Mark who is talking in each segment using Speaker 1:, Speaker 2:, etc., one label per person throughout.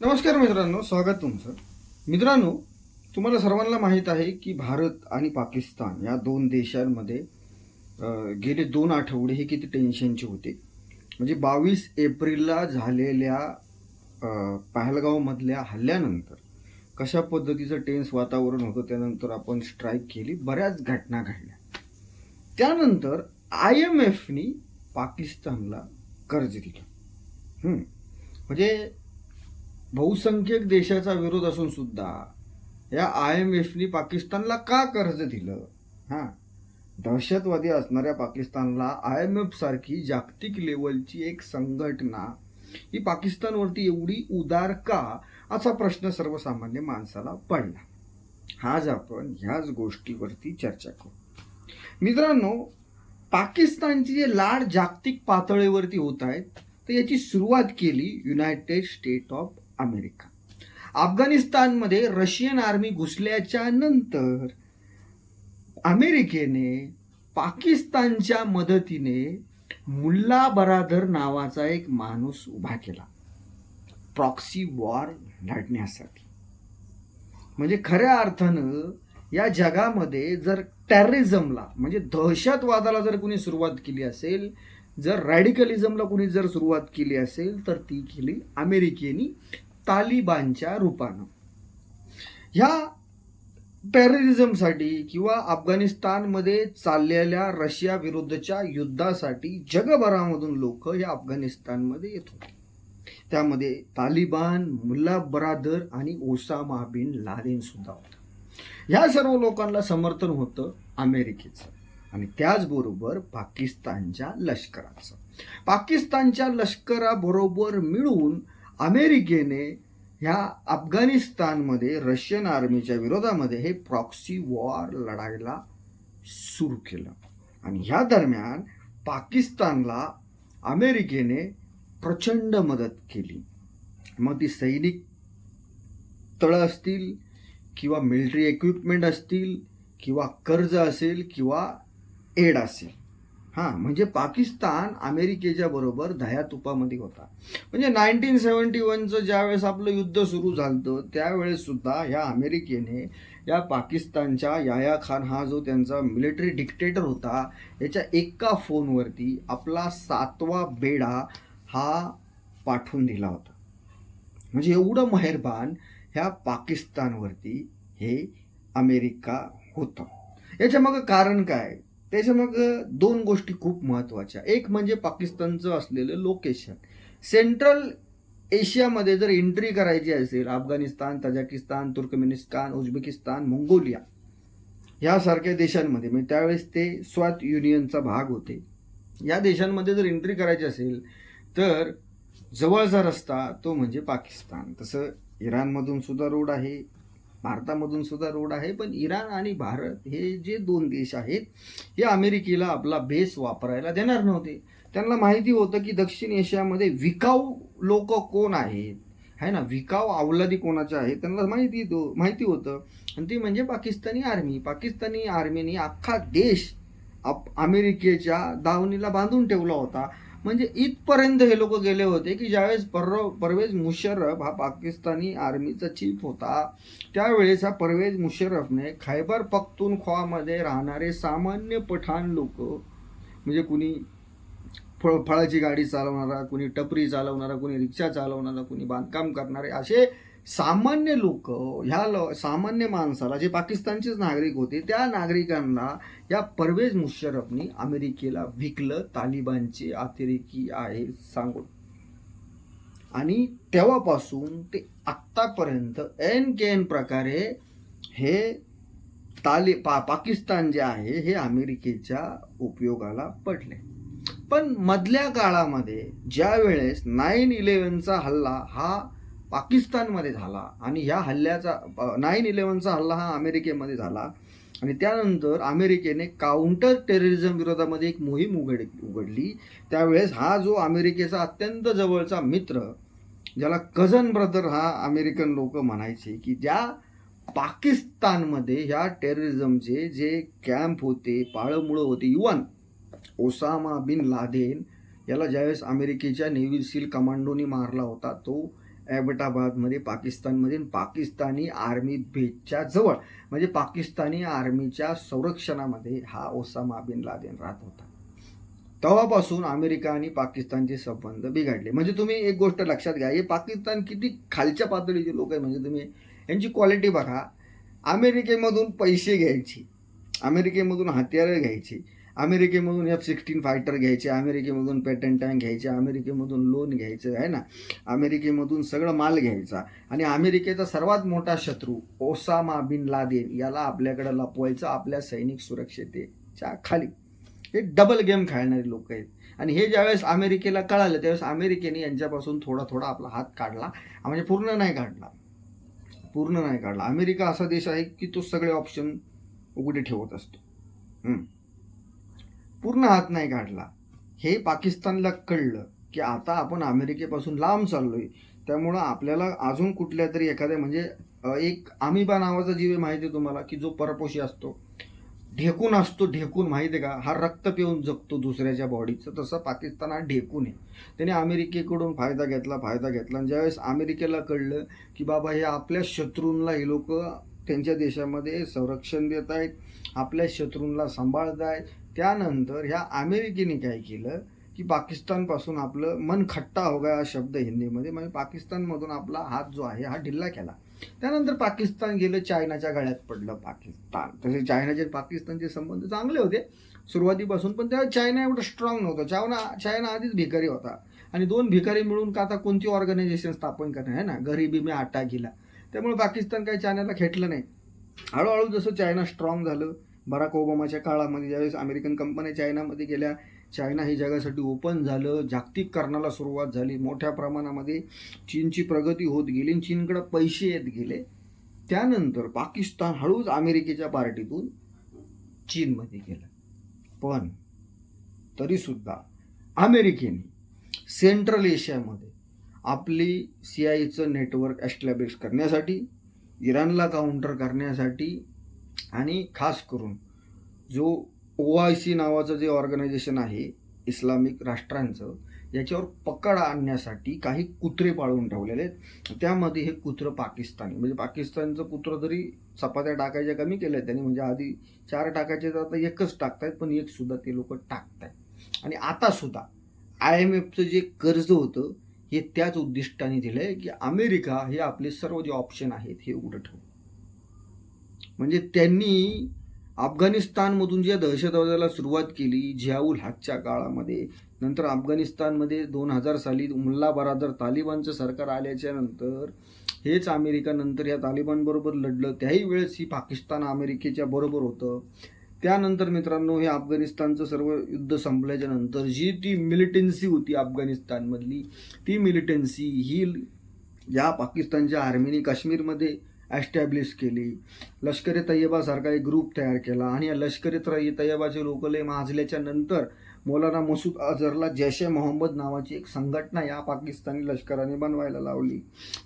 Speaker 1: नमस्कार मित्रांनो स्वागत तुमचं. मित्रांनो तुम्हाला सर्वांना माहीत आहे की भारत आणि पाकिस्तान या दोन देशांमध्ये गेले दोन आठवडे हे किती टेन्शनचे होते. म्हणजे बावीस एप्रिलला झालेल्या पहलगावमधल्या हल्ल्यानंतर कशा पद्धतीचं टेन्स वातावरण होतं त्यानंतर आपण स्ट्राईक केली बऱ्याच घटना घडल्या. त्यानंतर आय एम एफनी पाकिस्तानला कर्ज दिलं. म्हणजे बहुसंख्यक देशाचा विरोध असून सुद्धा या आय एम एफनी पाकिस्तानला का कर्ज दिलं? हां. दहशतवादी असणाऱ्या पाकिस्तानला आय एम एफ सारखी जागतिक लेवलची एक संघटना ही पाकिस्तानवरती एवढी उदार का? असा प्रश्न सर्वसामान्य माणसाला पडला. आज आपण ह्याच गोष्टीवरती चर्चा करू. मित्रांनो पाकिस्तानची जे लाड जागतिक पातळीवरती होत आहेत तर याची सुरुवात केली युनायटेड स्टेट ऑफ अमेरिका. अफगाणिस्तानमध्ये रशियन आर्मी घुसल्याच्या नंतर अमेरिकेने पाकिस्तानच्या मदतीने मुल्ला बरादर नावाचा एक माणूस उभा केला. प्रॉक्सी वॉर लढण्यासाठी. म्हणजे खऱ्या अर्थानं या जगामध्ये जर टेररिझमला म्हणजे दहशतवादाला जर कुणी सुरुवात केली असेल जर रॅडिकलिझमला कुणी जर सुरुवात केली असेल तर ती केली अमेरिकेनी. तालिबानच्या रूपानं. ह्या टेररिझमसाठी किंवा अफगाणिस्तानमध्ये चाललेल्या रशिया विरुद्धच्या युद्धासाठी जगभरामधून लोक या अफगाणिस्तानमध्ये येत होते. त्यामध्ये तालिबान मुल्ला बरादर आणि ओसामा बिन लादेन सुद्धा होता. ह्या सर्व लोकांना समर्थन होतं अमेरिकेचं आणि त्याचबरोबर पाकिस्तानच्या लष्कराचं. पाकिस्तानच्या लष्कराबरोबर मिळून अमेरिकेने ह्या अफगाणिस्तानमध्ये रशियन आर्मीच्या विरोधामध्ये हे प्रॉक्सी वॉर लढायला सुरू केलं. आणि ह्या दरम्यान पाकिस्तानला अमेरिकेने प्रचंड मदत केली. मग ती सैनिक तळं असतील किंवा मिलिटरी इक्विपमेंट असतील किंवा कर्ज असेल किंवा एड असेल. हां म्हणजे पाकिस्तान अमेरिकेच्या बरोबर दह्या तुपामध्ये होता. म्हणजे नाईन्टीन सेवन्टी वनचं ज्यावेळेस आपलं युद्ध सुरू झालं त्यावेळेससुद्धा ह्या अमेरिकेने या पाकिस्तानच्या याया खान हा जो त्यांचा मिलिटरी डिक्टेटर होता याच्या एका फोनवरती आपला सातवा बेडा हा पाठवून दिला होता. म्हणजे एवढं मेहरबान ह्या पाकिस्तानवरती हे अमेरिका होतं. याच्या मग कारण काय? त्याच्या मग दोन गोष्टी खूप महत्त्वाच्या. एक म्हणजे पाकिस्तानचं असलेलं लोकेशन सेंट्रल एशियामध्ये जर एंट्री करायची असेल Afghanistan Tajikistan Turkmenistan Uzbekistan Mongolia यासारख्या देशांमध्ये म्हणजे त्यावेळेस ते स्वात युनियनचा भाग होते. या देशांमध्ये जर एंट्री करायची असेल तर जवळचा रस्ता तो म्हणजे पाकिस्तान. तसं इराणमधून सुद्धा रोड आहे भारतामधून सुद्धा रोड आहे पण इराण आणि भारत हे जे दोन देश आहेत हे अमेरिकेला आपला बेस वापरायला देणार नव्हते. त्यांना माहिती होतं की दक्षिण एशियामध्ये विकाऊ लोक कोण आहेत? आहे ना? विकाऊ अवलादी कोणाच्या आहेत? त्यांना माहिती तो माहिती होतं. आणि ती म्हणजे पाकिस्तानी आर्मी पाकिस्तानी आर्मीने अख्खा देश आप अमेरिकेच्या दावणीला बांधून ठेवला होता. म्हणजे इथपर्यंत हे लोक गेले होते की ज्यावेळेस पर परवेज मुशर्रफ हा पाकिस्तानी आर्मीचा चीफ होता त्यावेळेस हा परवेज मुशर्रफने खैबर पख्तूनख्वामध्ये राहणारे सामान्य पठाण लोक म्हणजे कुणी फळ फळाची गाडी चालवणारा कुणी टपरी चालवणारा कुणी रिक्षा चालवणारा कुणी बांधकाम करणारे असे सामान्य लोक ह्या ल सामान्य माणसाला जे पाकिस्तानचेच नागरिक होते त्या नागरिकांना या परवेज मुशर्रफनी अमेरिकेला विकलं तालिबानचे अतिरेकी आहे सांगून. आणि तेव्हापासून ते आत्तापर्यंत एन के एन प्रकारे हे ताली पा पाकिस्तान जे आहे हे अमेरिकेच्या उपयोगाला पडले. पण मधल्या काळामध्ये ज्या वेळेस नाईन इलेव्हनचा हल्ला हा पाकिस्तानमध्ये झाला आणि ह्या हल्ल्याचा नाईन इलेव्हनचा हल्ला हा अमेरिकेमध्ये झाला. आणि त्यानंतर अमेरिकेने काउंटर टेररिझम विरोधामध्ये एक मोहीम उघड उघडली. त्यावेळेस हा जो अमेरिकेचा अत्यंत जवळचा मित्र ज्याला कझन ब्रदर हा अमेरिकन लोक म्हणायचे की ज्या पाकिस्तानमध्ये ह्या टेररिझमचे जे कॅम्प होते पाळमुळं होते इवन ओसामा बिन लादेन याला ज्यावेळेस अमेरिकेच्या नेव्ही सील कमांडोनी मारला होता तो ॲबटाबादमध्ये पाकिस्तानमधील पाकिस्तानी आर्मी बेसच्या जवळ म्हणजे पाकिस्तानी आर्मीच्या संरक्षणामध्ये हा ओसामा बिन लादेन राहत होता. तेव्हापासून अमेरिका आणि पाकिस्तानचे संबंध बिघडले. म्हणजे तुम्ही एक गोष्ट लक्षात घ्या हे पाकिस्तान किती खालच्या पातळीचे लोक आहे म्हणजे तुम्ही यांची क्वालिटी बघा. अमेरिकेमधून पैसे घ्यायची अमेरिकेमधून हत्यारं घ्यायची अमेरिकेमधून एफ सिक्स्टीन फायटर घ्यायचे अमेरिकेमधून पेटंट टँक घ्यायचे अमेरिकेमधून लोन घ्यायचं आहे ना? अमेरिकेमधून सगळं माल घ्यायचा. आणि अमेरिकेचा सर्वात मोठा शत्रू ओसामा बिन लादेन याला आपल्याकडे लपवायचं आपल्या सैनिक सुरक्षतेच्या खाली. हे डबल गेम खेळणारे लोक आहेत. आणि हे ज्यावेळेस अमेरिकेला कळालं त्यावेळेस अमेरिकेने यांच्यापासून थोडा थोडा आपला हात काढला. म्हणजे पूर्ण नाही काढला. पूर्ण नाही काढला. अमेरिका असा देश आहे की तो सगळे ऑप्शन उघडे ठेवत असतो. हम्म. पूर्ण हात नाही काढला. हे पाकिस्तानला कळलं की आता आपण अमेरिकेपासून लांब चाललो आहे त्यामुळं आपल्याला अजून कुठल्या तरी एखाद्या म्हणजे एक आमिबा नावाचा जीव आहे माहिती आहे तुम्हाला? की जो परपोशी असतो. ढेकून असतो ढेकून माहिती आहे का? हा रक्त पिऊन जगतो दुसऱ्याच्या बॉडीचं तसं पाकिस्तान हा ढेकून आहे. त्याने अमेरिकेकडून फायदा घेतला फायदा घेतला. आणि ज्यावेळेस अमेरिकेला कळलं की बाबा हे आपल्या शत्रूंना हे लोक त्यांच्या देशामध्ये संरक्षण देत आहेत आपल्या शत्रूंना सांभाळत आहेत त्यानंतर ह्या अमेरिकेने काय केलं की पाकिस्तानपासून आपलं मन खट्टा हो गया हा शब्द हिंदीमध्ये म्हणजे पाकिस्तानमधून आपला हात जो आहे हा ढिल्ला केला. त्यानंतर पाकिस्तान गेलं चायनाच्या गळ्यात पडलं पाकिस्तान. तसे चायनाचे पाकिस्तानचे संबंध चांगले होते. सुरुवातीपासून पण तेव्हा चायना एवढं स्ट्रॉंग नव्हतं. चायना चायना आधीच भिकारी होता. आणि दोन भिकारी मिळून का आता कोणती ऑर्गनायझेशन स्थापन करणं आहे ना? गरिबी मी आटा गेला. त्यामुळे पाकिस्तान काही चायनाला खेटलं नाही. हळूहळू जसं चायना स्ट्रॉंग झालं बराक ओबामाच्या काळामध्ये ज्यावेळेस अमेरिकन कंपन्या चायनामध्ये गेल्या चायना हे जगासाठी ओपन झालं जागतिककरणाला सुरुवात झाली. मोठ्या प्रमाणामध्ये चीनची प्रगती होत गेली आणि चीनकडे पैसे येत गेले. त्यानंतर पाकिस्तान हळूच अमेरिकेच्या पार्टीतून चीनमध्ये गेलं. पण तरीसुद्धा अमेरिकेने सेंट्रल एशियामध्ये आपली सी आयचं नेटवर्क एस्टॅब्लिश करण्यासाठी इराणला काउंटर करण्यासाठी आणि खास करून जो ओ आय सी नावाचं जे ऑर्गनायझेशन आहे इस्लामिक राष्ट्रांचं याच्यावर पकड आणण्यासाठी काही कुत्रे पाळून ठेवलेले आहेत. त्यामध्ये हे कुत्रं पाकिस्तानी. म्हणजे पाकिस्तानचं कुत्रं जरी चपात्या टाकायच्या कमी केल्या त्यांनी म्हणजे आधी चार टाकायचे तर आता एकच टाकतायत पण एक सुद्धा ते लोक टाकतायत. आणि आता सुद्धा आय एम एफचं जे कर्ज होतं हे त्याच उद्दिष्टाने दिलं आहे की अमेरिका हे आपले सर्व जे ऑप्शन आहेत हे उघडं ठेवू म्हणजे त्यांनी अफगाणिस्तानमधून ज्या दहशतवादाला सुरुवात केली जियाउल हकच्या काळामध्ये नंतर अफगाणिस्तानमध्ये दोन हजार साली मुल्ला बरादर तालिबानचं सरकार आल्याच्यानंतर हेच अमेरिका नंतर या तालिबानबरोबर लढलं. त्याही वेळेस ही पाकिस्तान अमेरिकेच्या बरोबर होतं. त्यानंतर मित्रांनो हे अफगाणिस्तानचं सर्व युद्ध संपल्याच्या नंतर जी ती मिलिटन्सी होती अफगाणिस्तानमधली ती मिलिटन्सी ही या पाकिस्तानच्या आर्मीने काश्मीरमध्ये ॲस्टॅब्लिश केली. लष्कर ए तय्यबासारखा एक ग्रुप तयार केला आणि या लष्कर ए तय्यबाचे लोकले माजल्याच्या नंतर मौलाना मसूद अझरला जैश ए मोहम्मद नावाची एक संघटना या पाकिस्तानी लष्कराने बनवायला लावली.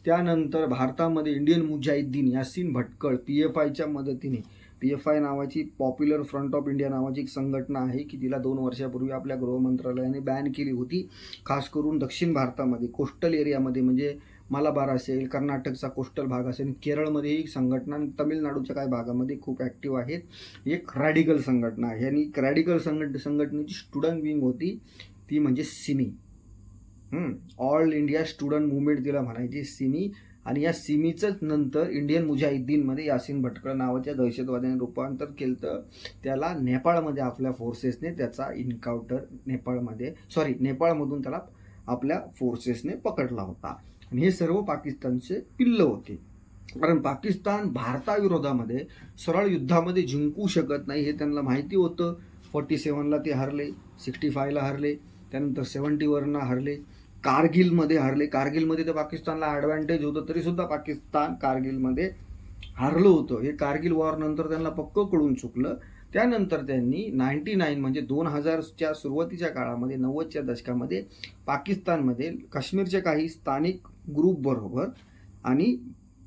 Speaker 1: त्यानंतर भारतामध्ये Indian Mujahideen Yasin Bhatkal P F आयच्या मदतीने पी एफ आय नावाची पॉप्युलर फ्रंट ऑफ इंडिया नावाची एक संघटना आहे की तिला दोन वर्षापूर्वी आपल्या गृह मंत्रालयाने बॅन केली होती. खास करून दक्षिण भारतामध्ये कोस्टल एरियामध्ये म्हणजे मालाबार असेल कर्नाटकचा कोस्टल भाग असेल केरळमध्येही संघटना आणि तमिळनाडूच्या काही भागामध्ये खूप ॲक्टिव्ह आहेत. एक रॅडिकल संघटना आहे आणि रॅडिकल संघट संघटनेची स्टुडंट विंग होती ती म्हणजे SIMI. All India student movement तिला म्हणायची सिमी. आणि या सिमीचंच नंतर इंडियन मुजाहिद्दीनमध्ये यासिन भटकळ नावाच्या दहशतवाद्याने रूपांतर केलं तर त्याला नेपाळमध्ये आपल्या फोर्सेसने त्याचा इन्काउंटर नेपाळमध्ये सॉरी नेपाळमधून त्याला आपल्या फोर्सेसने पकडला होता. आणि हे सर्व पाकिस्तानचे पिल्ल होते. कारण पाकिस्तान भारताविरोधामध्ये सरळ युद्धामध्ये जिंकू शकत नाही हे त्यांना माहिती होतं. फोर्टी सेवनला ते हरले सिक्स्टी फायला हरले त्यानंतर सेवन्टीवरनं हरले कारगिलमध्ये हरले. कारगिलमध्ये तर पाकिस्तानला ॲडव्हान्टेज होतं तरीसुद्धा पाकिस्तान कारगिलमध्ये हारलं होतं. हे कारगिल वॉरनंतर त्यांना पक्क कळून चुकलं. त्यानंतर त्यांनी नाईन्टी नाईन म्हणजे दोन हजारच्या सुरुवातीच्या काळामध्ये नव्वदच्या दशकामध्ये पाकिस्तानमध्ये काश्मीरच्या काही स्थानिक ग्रुपबरोबर आणि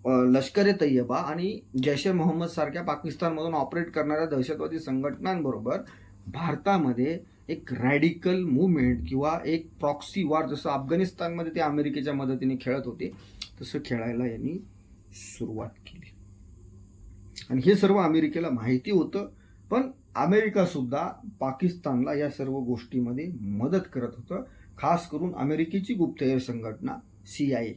Speaker 1: लष्कर ए तय्यबा आणि जैश ए मोहम्मद सारख्या पाकिस्तानमधून ऑपरेट करणाऱ्या दहशतवादी संघटनांबरोबर भारतामध्ये एक रॅडिकल मुवमेंट किंवा एक प्रॉक्सी वॉर जसं अफगाणिस्तानमध्ये ते अमेरिकेच्या मदतीने खेळत होते तसं खेळायला यांनी सुरुवात केली. आणि हे सर्व अमेरिकेला माहिती होतं पण अमेरिकासुद्धा पाकिस्तानला या सर्व गोष्टीमध्ये मदत करत होतं खास करून अमेरिकेची गुप्तहेर संघटना सी आय